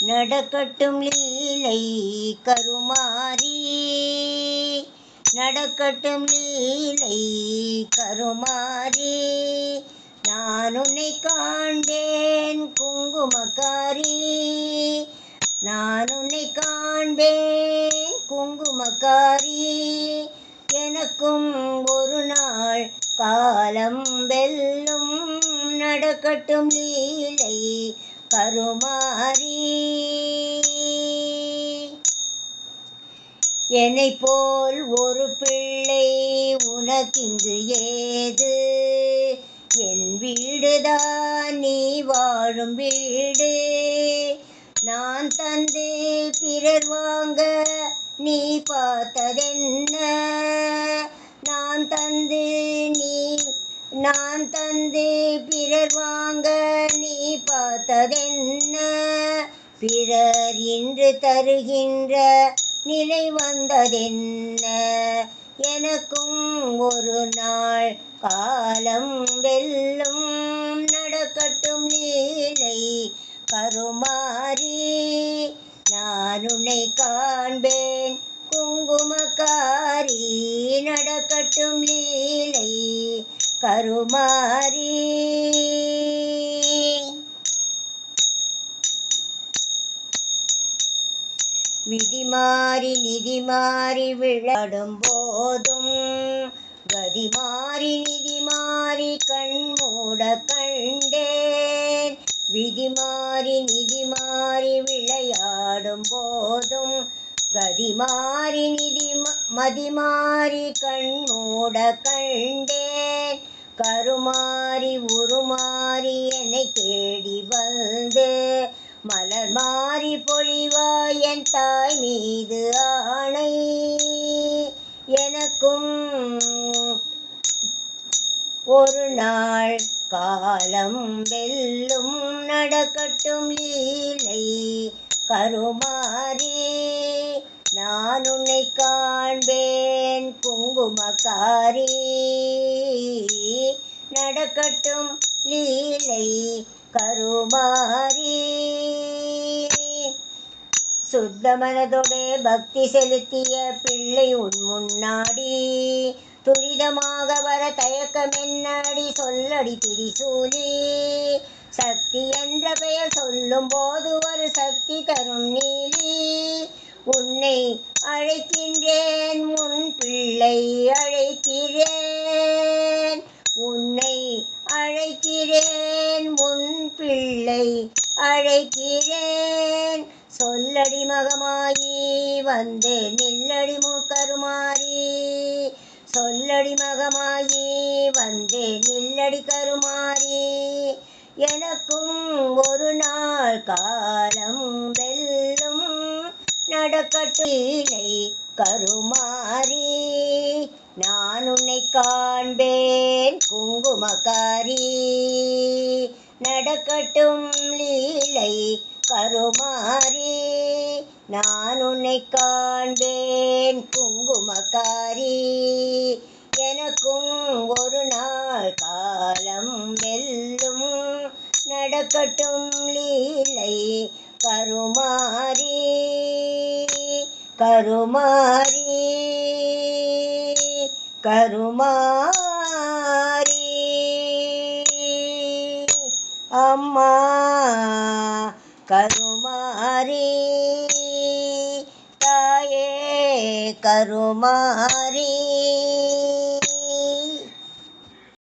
நடக்கட்டும் லீலை கருமாரி நடக்கட்டும் லீலை கருமாரி நான் உன்னை காண்பேன் குங்குமக்காரி. நான் உன்னை காண்பேன் குங்குமக்காரி. எனக்கும் ஒரு நாள் காலம் வெல்லும். நடக்கட்டும் லீலை கருமாறி. என்னை போல் ஒரு பிள்ளை உனக்கிங்கு ஏது? என் வீடுதான் நீ வாழும் வீடு. நான் தந்து பிறர் வாங்க நீ பார்த்ததென்ன? நான் தந்து நீ நான் தந்து பிறர் வாங்க நீ பார்த்ததென்ன? பிறர் இன்று தருகின்ற நிலை வந்ததென்ன? எனக்கும் ஒரு நாள் காலம் வெல்லும் நடக்கட்டும் நீலை கருமாறி. நான் உன்னை காண்பேன். குங்குமக்காரி நடக்கட்டும் லீலை கருமாரி விதி மாறி நிதி மாறி விளையாடும் போதும். கதி மாறி நிதி மாறி கண்மூட கண்டேன். விதி மாறி நிதி மாறி விளையாடும் போதும். கதிமாறி நிதி ம- கண்மூட கண்டேன். கருமாறி உருமாறி என்னை தேடி வந்து. மலர் மாறி பொழிவாய் என் தாய் மீது ஆணை. எனக்கும் ஒரு நாள் காலம் வெல்லும் நடக்கட்டும் லீலை கருமாரி நான் உன்னை காண்பேன் குங்குமக்காரி நடக்கட்டும் லீலை கருமாரி சுத்த மனதோடு பக்தி செலுத்திய பிள்ளை உன் முன்னாடி. துரிதமாக வர தயக்கம் என்னடி சொல்லடி திரிசூலி. சக்தி என்ற பெயர் சொல்லும் போது ஒரு சக்தி தரும் நீலி. உன்னை அழைக்கின்றேன் உன் பிள்ளை அழைக்கிறேன். உன்னை அழைக்கிறேன் உன் பிள்ளை அழைக்கிறேன். சொல்லடி மகமாயி வந்து நில்லடி மூக்கருமாறி. சொல்லடி மகமாயி வந்து நில்லடி கருமாறி. எனக்கும் ஒரு நாள் காலம் நடக்கட்டீலை கருமாறி நான் உன்னை காண்பேன் குங்குமக்காரி. நடக்கட்டும் லீலை கருமாறி நான் உன்னை காண்பேன் குங்குமக்காரி. எனக்கும் ஒரு நாள் காலம் வெல்லும். நடக்கட்டும் லீலை கருமாறி கருமாரி கருமாரி. அம்மா கருமாரி. தாயே கருமாரி.